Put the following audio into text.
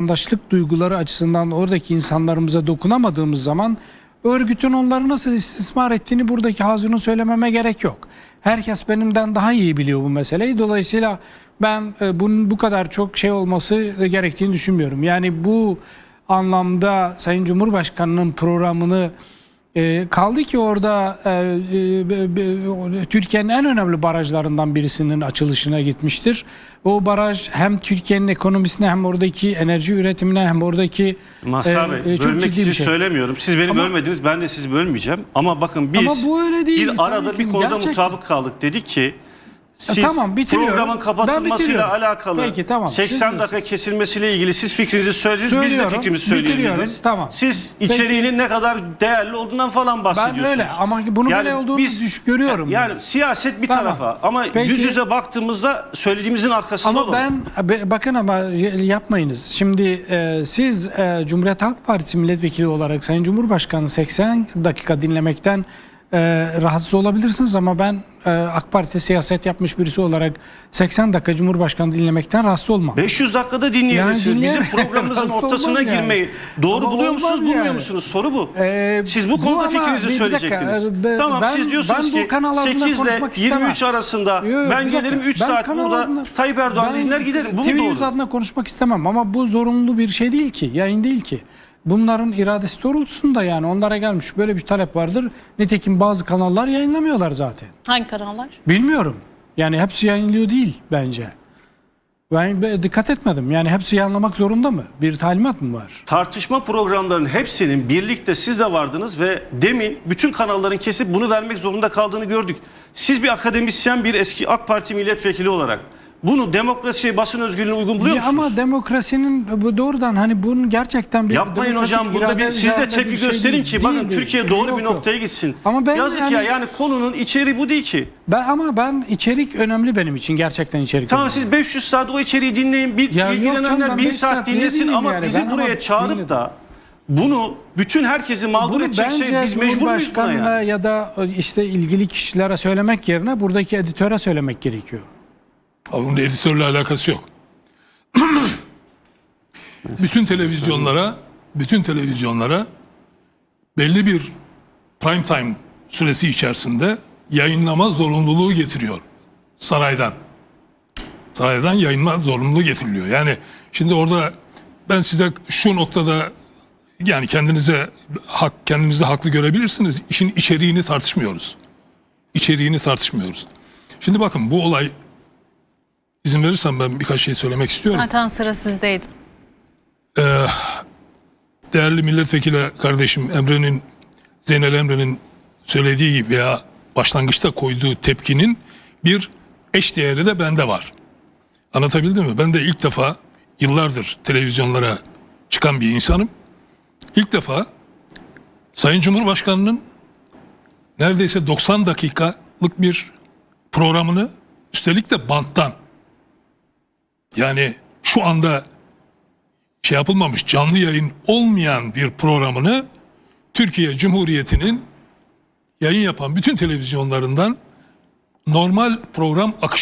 vatandaşlık duyguları açısından oradaki insanlarımıza dokunamadığımız zaman örgütün onları nasıl istismar ettiğini buradaki Hazun'u söylememe gerek yok. Herkes benimden daha iyi biliyor bu meseleyi. Dolayısıyla ben e, bunun bu kadar çok şey olması e, gerektiğini düşünmüyorum. Yani bu anlamda Sayın Cumhurbaşkanı'nın programını e, kaldı ki orada e, e, Türkiye'nin en önemli barajlarından birisinin açılışına gitmiştir. O baraj hem Türkiye'nin ekonomisine hem oradaki enerji üretimine hem oradaki Mazhar e, Bey, e, çok bölmek ciddi bir için şey. söylemiyorum. Siz beni Ama- bölmediniz, ben de sizi bölmeyeceğim. Ama bakın biz Ama bu öyle değil. bir arada bir konuda Gerçekten. mutabık kaldık. Dedik ki siz E, tamam, bitiriyorum. programın kapatılmasıyla alakalı Peki, tamam. 80 Siz- dakika kesilmesiyle ilgili siz fikrinizi söylediniz. Biz de fikrimizi söyleyebiliriz. Tamam. Siz Peki. içeriğinin ne kadar değerli olduğundan falan bahsediyorsunuz. Ben öyle ama bunun böyle olduğunu düş- görüyorum. Yani ben. siyaset bir Tamam. tarafa ama Peki. yüz yüze baktığımızda söylediğimizin arkasında Ama ben be- bakın ama y- yapmayınız. Şimdi e, siz e, Cumhuriyet Halk Partisi milletvekili olarak Sayın Cumhurbaşkanı 80 dakika dinlemekten e, rahatsız olabilirsiniz ama ben e, AK Parti siyaset yapmış birisi olarak 80 dakika Cumhurbaşkanı dinlemekten rahatsız olmam. 500 dakikada dinleyebilirsiniz. Yani Bizim programımızın Rahatsız ortasına olmam yani. girmeyi doğru Ama buluyor musunuz, olmam bulmuyor yani. musunuz? Soru bu. Ee, Siz bu bu konuda ama fikrinizi dakika, söyleyecektiniz. e, be- tamam ben- siz diyorsunuz ben bu ki kanal altında 8 ile konuşmak istemem. 23 arasında Yo, yo, ben bir gelirim dakika. 3 Ben saat kanal burada adına- Tayyip Erdoğan ben dinler giderim. Bu mu TV doğru? adına konuşmak istemem ama bu zorunlu bir şey değil ki. Yayın değil ki. Bunların iradesi doğrultusunda yani onlara gelmiş böyle bir talep vardır. Nitekim bazı kanallar yayınlamıyorlar zaten. Hangi kanallar? Bilmiyorum. Yani hepsi yayınlıyor değil bence. Ben be- dikkat etmedim. Yani hepsi yayınlamak zorunda mı? Bir talimat mı var? Tartışma programlarının hepsinin birlikte siz de vardınız ve demin bütün kanalların kesip bunu vermek zorunda kaldığını gördük. Siz bir akademisyen, bir eski AK Parti milletvekili olarak bunu demokrasiye, basın özgürlüğüne uygun buluyor Ya musunuz? ama demokrasinin bu doğrudan hani bunun gerçekten bir Yapmayın hocam burada bir siz de tepki şey gösterin değil. ki bakın Değil, değil. Türkiye doğru Yok, bir yok. noktaya gitsin. Ama ben Yazık yani- ya yani konunun içeriği bu değil ki. Ben ama ben içerik önemli benim için gerçekten içerik. Tamam önemli. siz 500 saat o içeriği dinleyin. Bir Ya ilgilenenler ben 1000 beş saat, saat dinlesin ama yani? bizi Ben buraya ama çağırıp dinledim. da bunu bütün herkesi mağdur Bunu edecek şey biz mecbur muyuz buna yani? ya da işte ilgili kişilere söylemek yerine buradaki editöre söylemek gerekiyor. Ama bunun editörle alakası yok. bütün televizyonlara, bütün televizyonlara belli bir prime time süresi içerisinde yayınlama zorunluluğu getiriyor saraydan. Saraydan yayınlama zorunluluğu getiriliyor. Yani şimdi orada ben size şu noktada yani kendinize hak kendinizi haklı görebilirsiniz. İşin içeriğini tartışmıyoruz. İçeriğini tartışmıyoruz. Şimdi bakın bu olay İzin verirsen ben birkaç şey söylemek istiyorum. Zaten sıra sizdeydi. Değerli milletvekili kardeşim Emre'nin, Zeynel Emre'nin söylediği gibi ya başlangıçta koyduğu tepkinin bir eş değeri de bende var. Anlatabildim mi? Ben de ilk defa yıllardır televizyonlara çıkan bir insanım. İlk defa Sayın Cumhurbaşkanı'nın neredeyse 90 dakikalık bir programını üstelik de banttan yani şu anda şey yapılmamış canlı yayın olmayan bir programını Türkiye Cumhuriyeti'nin yayın yapan bütün televizyonlarından normal program akışları